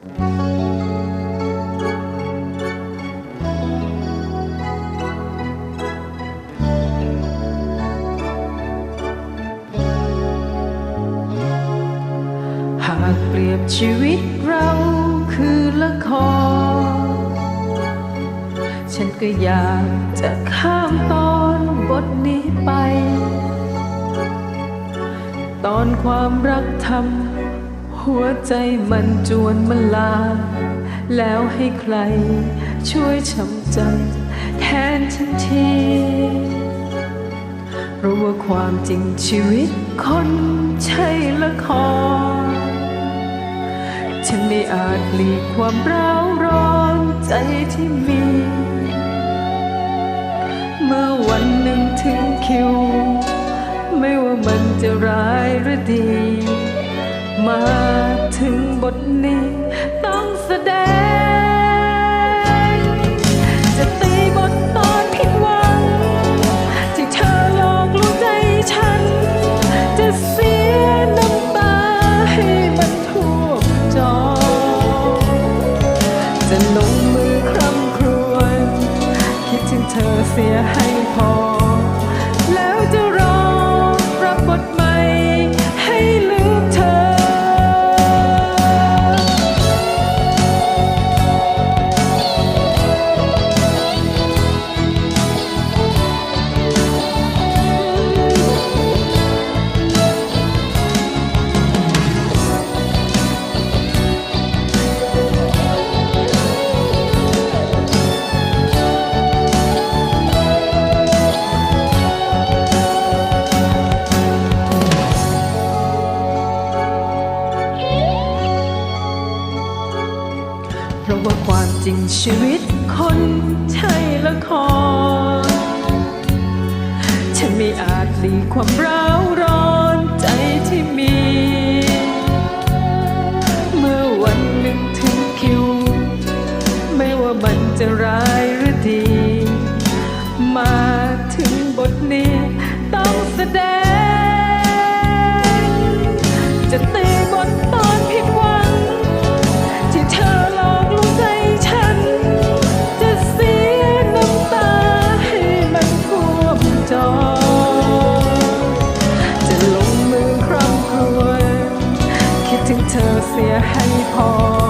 หากเปรียบชีวิตเราคือละคร ฉันก็อยากจะข้ามตอนบทนี้ไป ตอนความรักทำ หัวใจมันจวนมันลา แล้วให้ใครช่วยช้ำใจแทนฉันทีเพราะว่าความจริงชีวิตคนใช่ละคร ฉันไม่อาจหลีกความร้าวร้อนใจที่มี เมื่อวันหนึ่งถึงคิว ไม่ว่ามันจะร้ายหรือดี มาถึงบทนี้ต้องแสดง จะตีบทตอนผิดหวัง ที่เธอหลอกลวงใจฉัน จะเสียน้ำตาให้มันท่วมจอ จะลงมือคร่ำครวญคิดถึงเธอเสียให้พอ จริงชีวิตคนใช่ละคร ฉันไม่อาจหลีกความร้าวร้อนใจที่มี เมื่อวันหนึ่งถึงคิว ไม่ว่ามันจะร้ายหรือดี มาถึงบทนี้ต้องแสดง จะตี ลงมื